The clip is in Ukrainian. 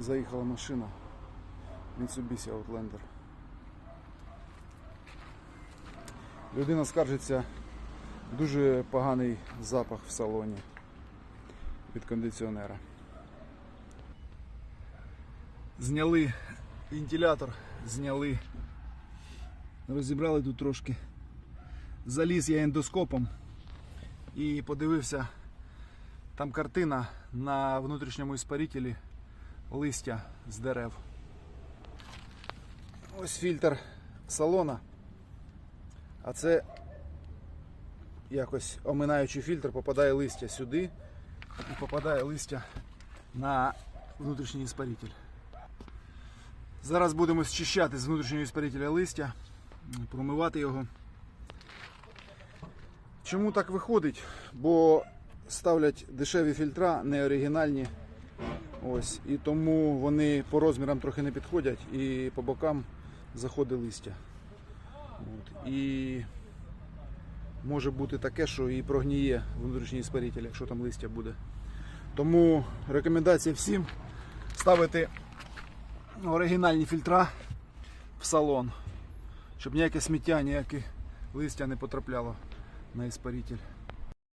заїхала машина Mitsubishi Outlander. Людина скаржиться, дуже поганий запах в салоні від кондиціонера. Зняли вентилятор, зняли, розібрали тут трошки. Заліз я ендоскопом і подивився, там картина на внутрішньому іспарителі листя з дерев. Ось фільтр салона. А це якось оминаючи фільтр, попадає листя сюди і попадає листя на внутрішній іспаритель. Зараз будемо зчищати з внутрішнього іспарителя листя, промивати його. Чому так виходить? Бо ставлять дешеві фільтра, не оригінальні. Ось, і тому вони по розмірам трохи не підходять і по бокам заходить листя. От. І може бути таке, що і прогніє внутрішній іспаритель, якщо там листя буде. Тому рекомендація всім ставити оригінальні фільтра в салон, щоб ніяке сміття, ніяке листя не потрапляло на іспаритель.